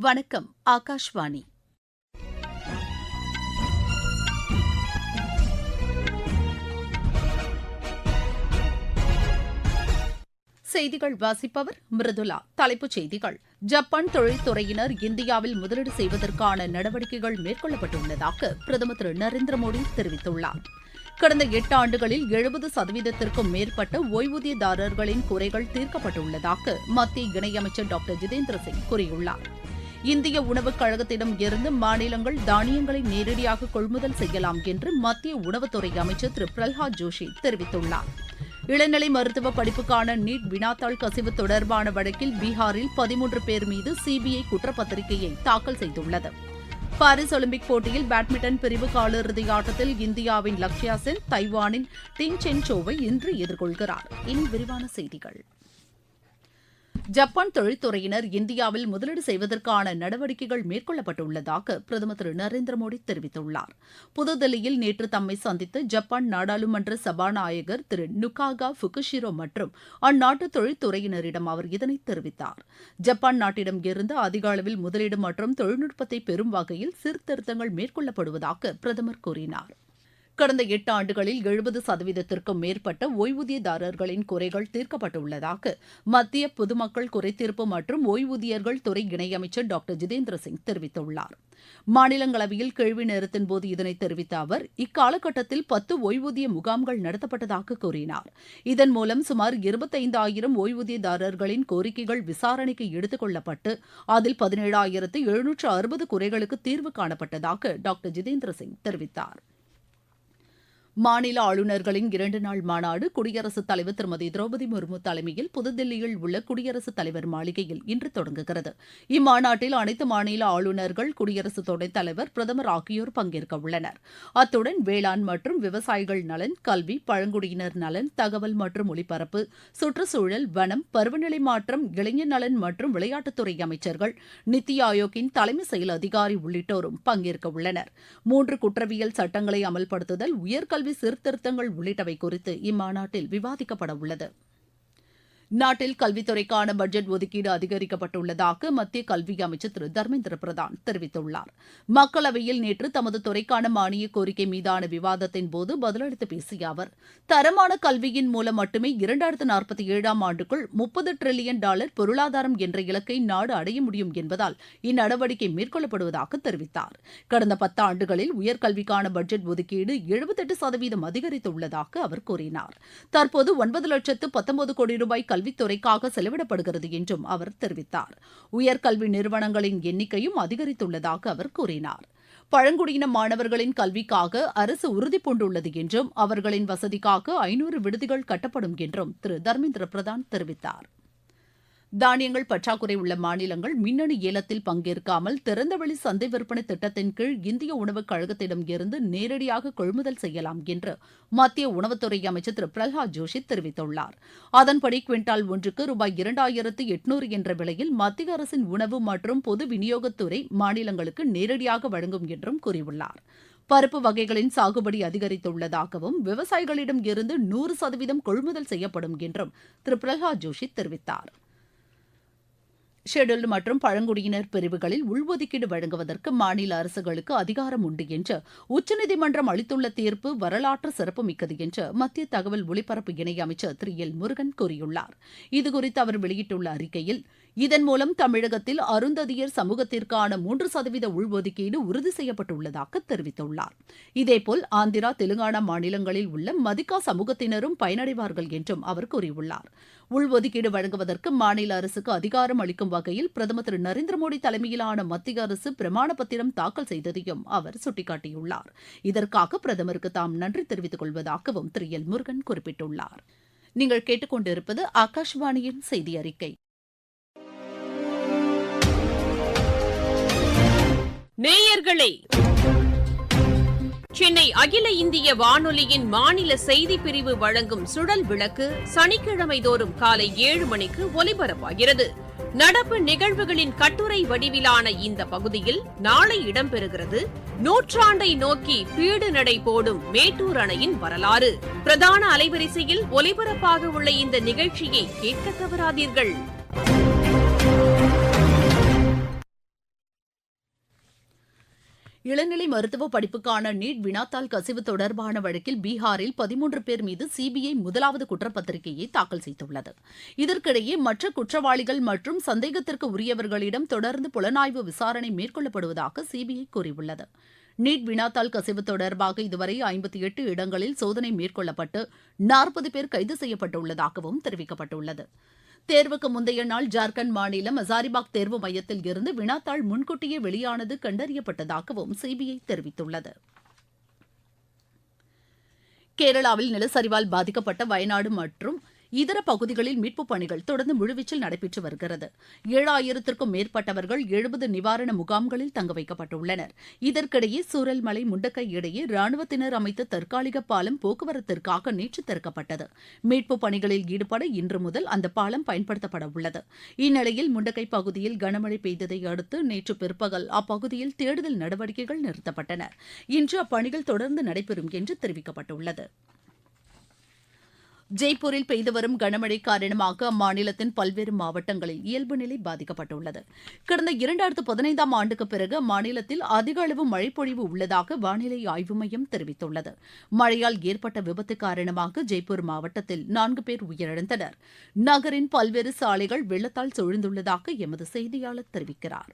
வணக்கம் ஆகாஷ்வாணி. செய்திகள் வாசிப்பவர் மிருதுலா தலைப்புச் செய்திகள். ஜப்பான் தொழில்துறையினர் இந்தியாவில் முதலீடு செய்வதற்கான நடவடிக்கைகள் மேற்கொள்ளப்பட்டுள்ளதாக பிரதமர் திரு நரேந்திர மோடி தெரிவித்துள்ளார். கடந்த எட்டு ஆண்டுகளில் எழுபது சதவீதத்திற்கும் மேற்பட்ட ஓய்வூதியதாரர்களின் குறைகள் தீர்க்கப்பட்டுள்ளதாக மத்திய இணையமைச்சர் டாக்டர் ஜிதேந்திர சிங் கூறியுள்ளார். இந்திய உணவுக் கழகத்திடம் இருந்து மாநிலங்கள் தானியங்களை நேரடியாக கொள்முதல் செய்யலாம் என்று மத்திய உணவுத்துறை அமைச்சர் திரு. பிரல்ஹாத் ஜோஷி தெரிவித்துள்ளார். இளநிலை மருத்துவ படிப்புக்கான நீட் வினாத்தாள் கசிவு தொடர்பான வழக்கில் பீகாரில் பதிமூன்று பேர் மீது சிபிஐ குற்றப்பத்திரிகையை தாக்கல் செய்துள்ளது. பாரிஸ் ஒலிம்பிக் போட்டியில் பேட்மிண்டன் பிரிவு காலிறுதி ஆட்டத்தில் இந்தியாவின் லக்ஷயா சென் தைவானின் டிங் சென் சோவை இன்று எதிர்கொள்கிறார். இனி விரிவான செய்திகள். ஜப்பான் தொழில்துறையினர் இந்தியாவில் முதலீடு செய்வதற்கான நடவடிக்கைகள் மேற்கொள்ளப்பட்டுள்ளதாக பிரதமர் திரு நரேந்திர மோடி தெரிவித்துள்ளார். புதுதில்லியில் நேற்று தம்மை சந்தித்த ஜப்பான் நாடாளுமன்ற சபாநாயகர் திரு நுகாகா ஃபுகுஷிரோ மற்றும் அந்நாட்டு தொழில்துறையினரிடம் அவர் இதனை தெரிவித்தார். ஜப்பான் நாட்டிடம் இருந்து அதிக அளவில் முதலீடு மற்றும் தொழில்நுட்பத்தை பெறும் வகையில் சீர்திருத்தங்கள் மேற்கொள்ளப்படுவதாக பிரதமர் கூறினார். கடந்த எட்டு ஆண்டுகளில் எழுபது சதவீதத்திற்கும் மேற்பட்ட ஓய்வூதியதாரர்களின் குறைகள் தீர்க்கப்பட்டுள்ளதாக மத்திய பொதுமக்கள் குறைதீர்ப்பு மற்றும் ஓய்வூதியர்கள் துறை இணையமைச்சர் டாக்டர் ஜிதேந்திர சிங் தெரிவித்துள்ளார். மாநிலங்களவையில் கேள்வி நேரத்தின்போது இதனை தெரிவித்த அவர் இக்காலகட்டத்தில் பத்து ஓய்வூதிய முகாம்கள் நடத்தப்பட்டதாக கூறினார். இதன் மூலம் சுமார் இருபத்தைந்தாயிரம் ஓய்வூதியதாரர்களின் கோரிக்கைகள் விசாரணைக்கு எடுத்துக் கொள்ளப்பட்டு அதில் பதினேழாயிரத்து எழுநூற்று அறுபது குறைகளுக்கு தீர்வு காணப்பட்டதாக டாக்டர் ஜிதேந்திர சிங் தெரிவித்தார். மாநில ஆளுநர்களின் இரண்டு நாள் மாநாடு குடியரசுத் தலைவர் திருமதி திரௌபதி முர்மு தலைமையில் புதுதில்லியில் உள்ள குடியரசுத் தலைவர் மாளிகையில் இன்று தொடங்குகிறது. இம்மாநாட்டில் அனைத்து மாநில ஆளுநர்கள் குடியரசு துணைத் தலைவர் பிரதமர் ஆகியோர் பங்கேற்க உள்ளனர். அத்துடன் வேளாண் மற்றும் விவசாயிகள் நலன் கல்வி பழங்குடியினர் நலன் தகவல் மற்றும் ஒலிபரப்பு சுற்றுச்சூழல் வனம் பருவநிலை மாற்றம் இளைஞர் நலன் மற்றும் விளையாட்டுத்துறை அமைச்சர்கள் நித்தி ஆயோக்கின் தலைமை செயல் அதிகாரி உள்ளிட்டோரும் பங்கேற்க உள்ளனர். மூன்று குற்றவியல் சட்டங்களை அமல்படுத்துதல் உயர்கல்வி கல்வி சீர்திருத்தங்கள் உள்ளிட்டவை குறித்து இம்மாநாட்டில் விவாதிக்கப்பட உள்ளது நாட்டில் கல்வித்துறைக்கான பட்ஜெட் ஒதுக்கீடு அதிகரிக்கப்பட்டுள்ளதாக மத்திய கல்வி அமைச்சர் திரு. தர்மேந்திர பிரதான் தெரிவித்துள்ளார். மக்களவையில் நேற்று தமது துறைக்கான மானிய கோரிக்கை மீதான விவாதத்தின் போது பதிலளித்து பேசிய அவர் தரமான கல்வியின் மூலம் மட்டுமே இரண்டாயிரத்து நாற்பத்தி ஏழாம் ஆண்டுக்குள் முப்பது டிரில்லியன் டாலர் பொருளாதாரம் என்ற இலக்கை நாடு அடைய முடியும் என்பதால் இந்நடவடிக்கை மேற்கொள்ளப்படுவதாக தெரிவித்தார். கடந்த பத்தாண்டுகளில் உயர்கல்விக்கான பட்ஜெட் ஒதுக்கீடு எழுபத்தெட்டு சதவீதம் அதிகரித்துள்ளதாக அவர் கூறினார். தற்போது ஒன்பது லட்சத்து பத்தொன்பது கோடி ரூபாய் கல்வித்துறைக்காக செலவிடப்படுகிறது என்றும் அவர் தெரிவித்தார். உயர்கல்வி நிறுவனங்களின் எண்ணிக்கையும் அதிகரித்துள்ளதாக அவர் கூறினார். பழங்குடியின மாணவர்களின் கல்விக்காக அரசு உறுதி பூண்டுள்ளது என்றும் அவர்களின் வசதிக்காக ஐநூறு விடுதிகள் கட்டப்படும் என்றும் திரு. தர்மேந்திர பிரதான் தெரிவித்தார். தானியங்கள் பற்றாக்குறை உள்ள மாநிலங்கள் மின்னணு ஏலத்தில் பங்கேற்காமல் திறந்தவெளி சந்தை விற்பனை திட்டத்தின் கீழ் இந்திய உணவுக் கழகத்திடம் இருந்து நேரடியாக கொள்முதல் செய்யலாம் என்று மத்திய உணவுத்துறை அமைச்சர் திரு. பிரல்ஹாத் ஜோஷி தெரிவித்துள்ளார். அதன்படி குவிண்டால் ஒன்றுக்கு ரூபாய் இரண்டாயிரத்து எட்நூறு என்ற விலையில் மத்திய அரசின் உணவு மற்றும் பொது விநியோகத்துறை மாநிலங்களுக்கு நேரடியாக வழங்கும் என்றும் கூறியுள்ளார். பருப்பு வகைகளின் சாகுபடி அதிகரித்துள்ளதாகவும் விவசாயிகளிடம் இருந்து நூறு சதவீதம் கொள்முதல் செய்யப்படும் என்றும் திரு. பிரல்ஹாத் ஜோஷி தெரிவித்தார். ஷெட்யூல்டு மற்றும் பழங்குடியினர் பிரிவுகளில் உள்ஒதுக்கீடு வழங்குவதற்கு மாநில அரசுகளுக்கு அதிகாரம் உண்டு என்று உச்சநீதிமன்றம் அளித்துள்ள தீர்ப்பு வரலாற்று சிறப்புமிக்கது என்று மத்திய தகவல் ஒலிபரப்பு இணையமைச்சர் திரு எல் முருகன் கூறியுள்ளார். இதுகுறித்து அவர் வெளியிட்டுள்ள அறிக்கையில் இதன் மூலம் தமிழகத்தில் அருந்ததியர் சமூகத்திற்கான மூன்று சதவீத உள்ஒதுக்கீடு உறுதி செய்யப்பட்டுள்ளதாக தெரிவித்துள்ளார். இதேபோல் ஆந்திரா தெலுங்கானா மாநிலங்களில் உள்ள மதிக்கா சமூகத்தினரும் பயனடைவார்கள் என்றும் அவர் கூறியுள்ளார். உள்ஒதுக்கீடு வழங்குவதற்கு மாநில அரசுக்கு அதிகாரம் அளிக்கும் வகையில் பிரதமர் திரு நரேந்திர மோடி தலைமையிலான மத்திய அரசு பிரமாண பத்திரம் தாக்கல் செய்ததையும் அவர் சுட்டிக்காட்டியுள்ளார். இதற்காக பிரதமருக்கு தாம் நன்றி தெரிவித்துக் கொள்வதாகவும் திரு எல் முருகன் குறிப்பிட்டுள்ளார். நீங்கள் கேட்டுக்கொண்டிருப்பது ஆகாஷ்வாணியின் செய்தி அறிக்கை நேயர்களே சென்னை அகில இந்திய வானொலியின் மாநில செய்தி பிரிவு வழங்கும் சுழல் விளக்கு சனிக்கிழமை தோறும் காலை ஏழு மணிக்கு ஒலிபரப்பாகிறது. நடப்பு நிகழ்வுகளின் கட்டுரை வடிவிலான இந்த பகுதியில் நாளை இடம்பெறுகிறது. நூற்றாண்டை நோக்கி பீடு நடை போடும் மேட்டூர் அணையின் வரலாறு. பிரதான அலைவரிசையில் ஒலிபரப்பாக உள்ள இந்த நிகழ்ச்சியை கேட்க தவறாதீர்கள். இளநிலை மருத்துவ படிப்புக்கான நீட் வினாத்தாள் கசிவு தொடர்பான வழக்கில் பீகாரில் பதிமூன்று பேர் மீது சிபிஐ முதலாவது குற்றப்பத்திரிகையை தாக்கல் செய்துள்ளது. இதற்கிடையே மற்ற குற்றவாளிகள் மற்றும் சந்தேகத்திற்கு உரியவர்களிடம் தொடர்ந்து புலனாய்வு விசாரணை மேற்கொள்ளப்படுவதாக சிபிஐ கூறியுள்ளது. நீட் வினாத்தாள் கசிவு தொடர்பாக இதுவரை ஐம்பத்தி எட்டு இடங்களில் சோதனை மேற்கொள்ளப்பட்டு நாற்பது பேர் கைது செய்யப்பட்டுள்ளதாகவும் தெரிவிக்கப்பட்டுள்ளது. தேர்வுக்கு முந்தைய நாள் ஜார்க்கண்ட் மாநிலம் ஹசாரிபாக் தேர்வு மையத்தில் இருந்து வினாத்தாள் முன்கூட்டியே வெளியானது கண்டறியப்பட்டதாகவும் சிபிஐ தெரிவித்துள்ளது. கேரளாவில் நிலச்சரிவால் பாதிக்கப்பட்ட வயநாடு மற்றும் இதர பகுதிகளில் மீட்புப் பணிகள் தொடர்ந்து முழுவீச்சில் நடைபெற்று வருகிறது. ஏழாயிரத்திற்கும் மேற்பட்டவர்கள் எழுபது நிவாரண முகாம்களில் தங்க வைக்கப்பட்டுள்ளனர். இதற்கிடையே சூரல்மலை முண்டக்கை இடையே ராணுவத்தினர் அமைத்த தற்காலிக பாலம் போக்குவரத்திற்காக நேற்று திறக்கப்பட்டது. மீட்புப் பணிகளில் ஈடுபட இன்று முதல் அந்த பாலம் பயன்படுத்தப்பட உள்ளது. இந்நிலையில் முண்டக்கை பகுதியில் கனமழை பெய்ததை அடுத்து நேற்று பிற்பகல் அப்பகுதியில் தேடுதல் நடவடிக்கைகள் நிறுத்தப்பட்டன. இன்று அப்பணிகள் தொடர்ந்து நடைபெறும் என்று தெரிவிக்கப்பட்டுள்ளது. ஜெய்ப்பூரில் பெய்து வரும் கனமழை காரணமாக அம்மாநிலத்தின் பல்வேறு மாவட்டங்களில் இயல்பு நிலை பாதிக்கப்பட்டுள்ளது. கடந்த இரண்டாயிரத்து பதினைந்தாம் ஆண்டுக்கு பிறகு அம்மாநிலத்தில் அதிக அளவு மழைப்பொழிவு உள்ளதாக வானிலை ஆய்வு மையம் தெரிவித்துள்ளது. மழையால் ஏற்பட்ட விபத்து காரணமாக ஜெய்ப்பூர் மாவட்டத்தில் நான்கு பேர் உயிரிழந்தனர். நகரின் பல்வேறு சாலைகள் வெள்ளத்தால் சூழ்ந்துள்ளதாக எமது செய்தியாளர் தெரிவிக்கிறார்.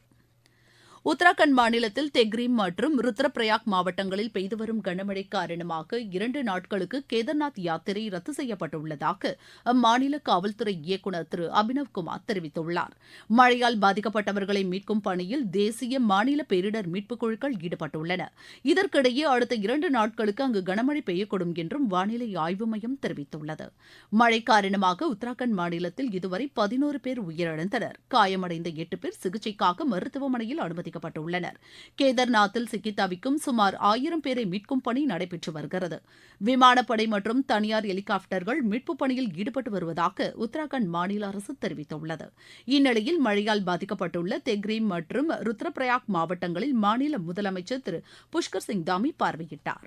உத்தராகண்ட் மாநிலத்தில் தெக்ரீம் மற்றும் ருத்ரபிரயாக் மாவட்டங்களில் பெய்து வரும் கனமழை காரணமாக இரண்டு நாட்களுக்கு கேதார்நாத் யாத்திரை ரத்து செய்யப்பட்டுள்ளதாக அம்மாநில காவல்துறை இயக்குநர் திரு அபினவ் குமார் தெரிவித்துள்ளார். மழையால் பாதிக்கப்பட்டவர்களை மீட்கும் பணியில் தேசிய மாநில பேரிடர் மீட்புக் குழுக்கள் ஈடுபட்டுள்ளன. இதற்கிடையே அடுத்த இரண்டு நாட்களுக்கு அங்கு கனமழை பெய்யக்கூடும் என்றும் வானிலை ஆய்வு மையம் தெரிவித்துள்ளது. மழை காரணமாக உத்தராகண்ட் மாநிலத்தில் இதுவரை பதினோரு பேர் உயிரிழந்தனர். காயமடைந்த எட்டு பேர் சிகிச்சைக்காக மருத்துவமனையில் அனுமதி பாதிக்கப்பட்டுள்ளனர் கேதர்நாத்தில் சிக்கி தவிக்கும் சுமார் ஆயிரம் பேரை மீட்கும் பணி நடைபெற்று வருகிறது. விமானப்படை மற்றும் தனியார் ஹெலிகாப்டர்கள் மீட்புப் பணியில் ஈடுபட்டு வருவதாக உத்தராகண்ட் மாநில அரசு தெரிவித்துள்ளது. இந்நிலையில் மழையால் பாதிக்கப்பட்டுள்ள தெக்ரி மற்றும் ருத்ரபிரயாக் மாவட்டங்களில் மாநில முதலமைச்சர் திரு புஷ்கர் சிங் தாமி பார்வையிட்டாா்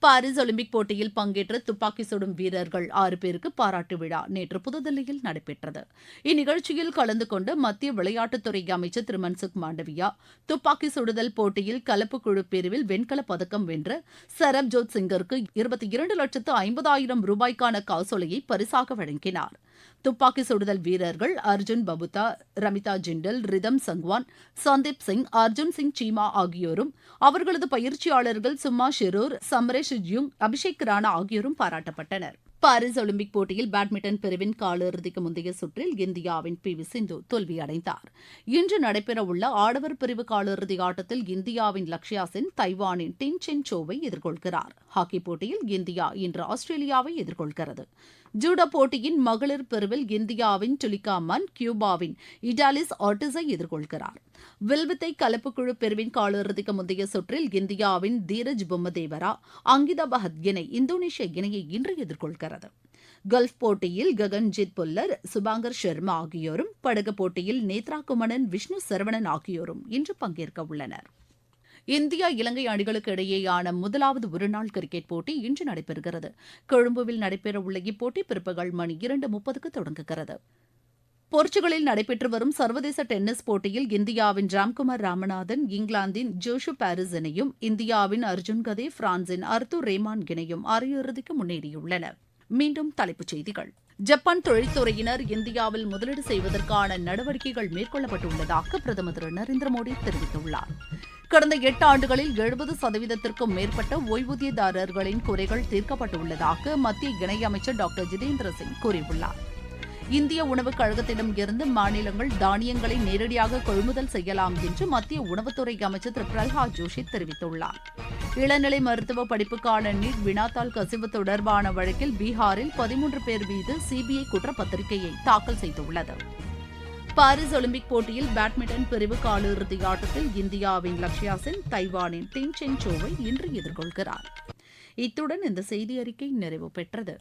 பாரிஸ் ஒலிம்பிக் போட்டியில் பங்கேற்ற துப்பாக்கி சுடும் வீரர்கள் ஆறு பேருக்கு பாராட்டு விழா நேற்று புதுதில்லியில் நடைபெற்றது. இந்நிகழ்ச்சியில் கலந்து கொண்ட மத்திய விளையாட்டுத்துறை அமைச்சர் திரு மன்சுக் மாண்டவியா துப்பாக்கி சுடுதல் போட்டியில் கலப்பு குழு பிரிவில் வெண்கலப் பதக்கம் வென்ற சரப்ஜோத் சிங்கிற்கு இருபத்தி இரண்டு லட்சத்து ஐம்பதாயிரம் ரூபாய்க்கான காசோலையை பரிசாக வழங்கினார். துப்பாக்கி சுடுதல் வீரர்கள் அர்ஜுன் பபுதா ரமிதா ஜிண்டல் ரிதம் சங்வான் சந்தீப் சிங் அர்ஜுன் சிங் சீமா ஆகியோரும் அவர்களது பயிற்சியாளர்கள் சும்மா ஷெரூர் சம்ரேஷ் ஜியுங் அபிஷேக் ராணா ஆகியோரும் பாராட்டப்பட்டனர். பாரிஸ் ஒலிம்பிக் போட்டியில் பேட்மிண்டன் பிரிவின் காலிறுதிக்கு முந்தைய சுற்றில் இந்தியாவின் பி வி சிந்து தோல்வியடைந்தார். இன்று நடைபெறவுள்ள ஆடவர் பிரிவு காலிறுதி ஆட்டத்தில் இந்தியாவின் லக்ஷயா சென் தைவானின் டின் சென் சோவை எதிர்கொள்கிறார். ஹாக்கி போட்டியில் இந்தியா இன்று ஆஸ்திரேலியாவை எதிர்கொள்கிறது. ஜூடோ போட்டியின் மகளிர் பிரிவில் இந்தியாவின் டுலிகா மன் கியூபாவின் இடாலிஸ் ஆர்டிஸை எதிர்கொள்கிறார். வில்வித்தை கலப்புக்குழு பிரிவின் காலிறுதிக்கு முந்தைய சுற்றில் இந்தியாவின் தீரஜ் பொம்மதேவரா அங்கிதா பஹத் இணை இந்தோனேஷிய இணையை இன்று எதிர்கொள்கிறது. கல்ஃப் போட்டியில் ககன்ஜித் புல்லர் சுபாங்கர் சர்மா ஆகியோரும் படகு போட்டியில் நேத்ரா குமணன் விஷ்ணு சரவணன் ஆகியோரும் இன்று பங்கேற்க உள்ளனர் இந்தியா இலங்கை அணிகளுக்கு இடையேயான முதலாவது ஒருநாள் கிரிக்கெட் போட்டி இன்று நடைபெறுகிறது. கொழும்புவில் நடைபெறவுள்ள இப்போட்டி பிற்பகல் மணி இரண்டு முப்பதுக்கு தொடங்குகிறது. போர்ச்சுகலில் நடைபெற்று வரும் சர்வதேச டென்னிஸ் போட்டியில் இந்தியாவின் ராம்குமார் ராமநாதன் இங்கிலாந்தின் ஜோஷு பாரிஸ் இணையும் இந்தியாவின் அர்ஜுன் கதே பிரான்சின் அர்த்து ரேமான் இணையும் அரையிறுதிக்கு முன்னேறியுள்ளனர். மீண்டும் தலைப்புச் செய்திகள். ஜப்பான் தொழில்துறையினர் இந்தியாவில் முதலீடு செய்வதற்கான நடவடிக்கைகள் மேற்கொள்ளப்பட்டுள்ளதாக பிரதமர் திரு நரேந்திர மோடி தெரிவித்துள்ளார். கடந்த எட்டு ஆண்டுகளில் எழுபது சதவீதத்திற்கும் மேற்பட்ட ஓய்வூதியதாரர்களின் குறைகள் தீர்க்கப்பட்டுள்ளதாக மத்திய இணையமைச்சர் டாக்டர் ஜிதேந்திர சிங் கூறியுள்ளார். இந்திய உணவுக் கழகத்திடம் இருந்து மாநிலங்கள் தானியங்களை நேரடியாக கொள்முதல் செய்யலாம் என்று மத்திய உணவுத்துறை அமைச்சர் திரு. பிரல்ஹாத் ஜோஷி தெரிவித்துள்ளார். இளநிலை மருத்துவ படிப்புக்கான நீட் வினாத்தாள் கசிவு தொடர்பான வழக்கில் பீகாரில் பதிமூன்று பேர் மீது சிபிஐ குற்றப்பத்திரிகையை தாக்கல் செய்துள்ளது. பாரிஸ் ஒலிம்பிக் போட்டியில் பேட்மிண்டன் பிரிவு காலிறுதி ஆட்டத்தில் இந்தியாவின் லக்ஷயா சென் தைவானின் டின் சென் சோவை இன்று எதிர்கொள்கிறார். இத்துடன் இந்த செய்தி அறிக்கை நிறைவு பெற்றது.